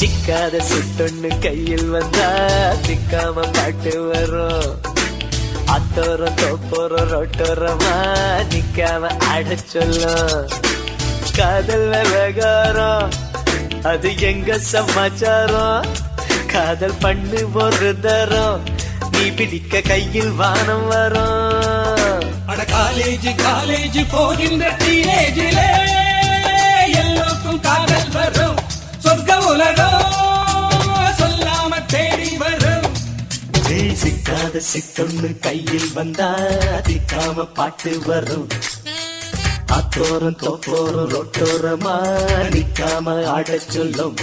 சிக்காத சுட்டொன்னு கையில் வந்தா சிக்காம பாட்டு வரும். அத்தோரம் தோப்போரம் ரொட்டோரமா நிக்காம ஆட சொல்லும். காதல் விவகாரம் அது எங்க சமாச்சாரம்? காதல் பண்ணு ஒரு தரம் நீ பிடிக்க கையில் வானம் வரும். அட காலேஜ் காலேஜ் போகின்ற டீனேஜிலே எல்லோருக்கும் காதல் வரும். சொர்க்க சொல்லாம தேடி வரும். சிக்காத சிக்கொன்னு கையில் வந்தா அதிக்காம பாட்டு வரும். அத்தோரம் தோப்போரம் ரொட்டோரமா நிக்காம ஆடச் சொல்லும்.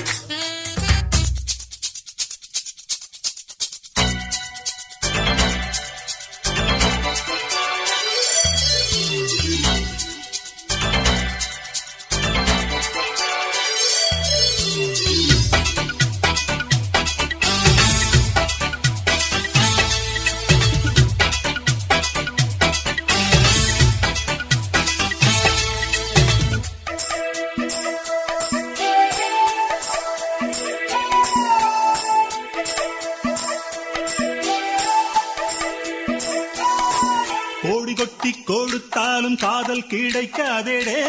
கோடி கொட்டி கொடுத்தாலும் காதல் கிடைக்காதேடே.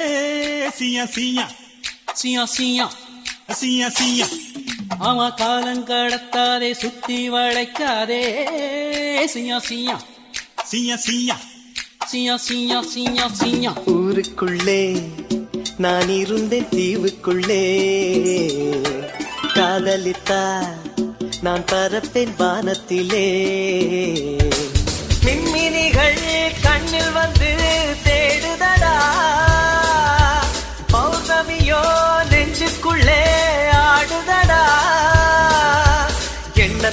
சியா சியா. சியா சியா. சியா சியா. ஆமா காலம் கடத்தாதே சுத்தி வளைக்காதே. சியா சியா. சியா சியா. சியா சியா சியா சியா. ஊருக்குள்ளே நான் இருந்தேன் தீவுக்குள்ளே. காதலித்தா நான் பரப்பேன் வானத்திலே. மின்மினிகள்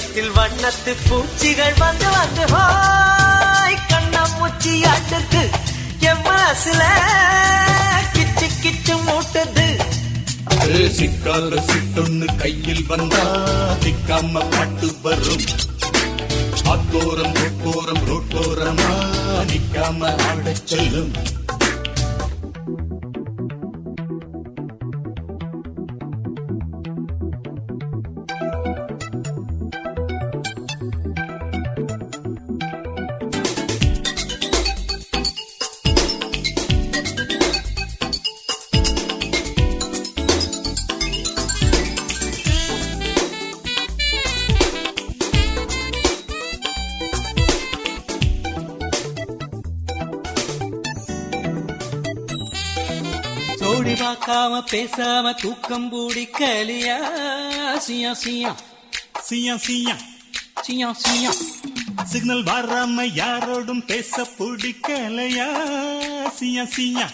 எண்ணத்தில் வண்ணத்து பூச்சிகள் வந்து வந்து ஹாய் கண்ணம் முச்சி அடுத்து என் மனசுல கிச்சு கிச்சு மூட்டுது. சிக்காத சிட்டொன்னு கையில் வந்தா திக்காம பட்டு வரும். அத்தோரம் தொக்கோரம் ஜோடி பார்க்காம பேசாம தூக்கம் பிடிக்கலியா சியா சியா. சியா சியா. சியா சியா. சிக்னல் வராம யாரோடும் பேச பிடிக்கலையா சியா சியா.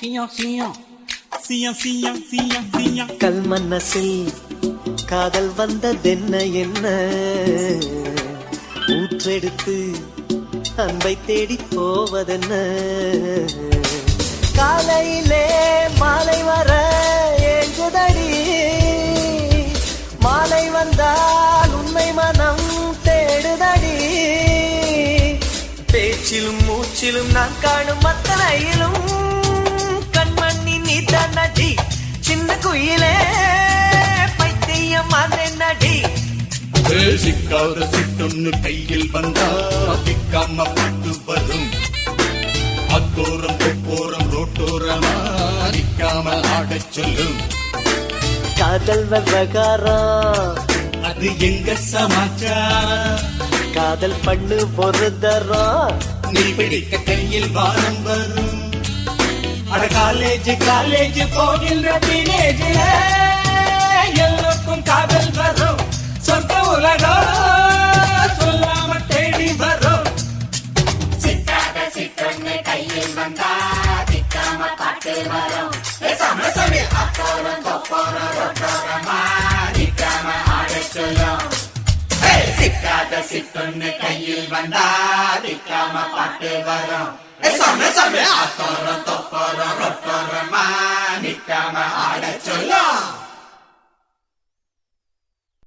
சியா சியா. சியா சியா சியா சியா. கல் மனசில் காதல் வந்ததென்ன என்ன? ஊற்றெடுத்து அன்பை தேடி போவதென்ன? காலையிலே மாலை வர ஏங்குதடி மாலை வந்தால் உண்மை மனம் தேடுதடி. பேச்சிலும் மூச்சிலும் நான் காணும் மத்தனையிலும் கண்மணி நீ நடி சின்ன குயிலே பைத்தியம் நடி சிக்காத சிட்டொன்னு கையில் வந்தா சிக்காம ஆடச் சொல்லும். காதல் விவகாரம் அது எங்க சமாச்சாரம் காதல் பண்ணு ஒரு தரம் நீ பிடிக்க கையில் வாரம் வரும். அட காலேஜ் காலேஜ் போகின்ற டீனேஜில எல்லோருக்கும் காதல் வரும். சொந்த உலகம். ஒண்ணு கையில் வந்தா திக்காம பாட்டு வரும். சம சமய அத்தோரம் தொப்போரம் ரொட்டோரமா நிக்காம ஆட சொல்லும்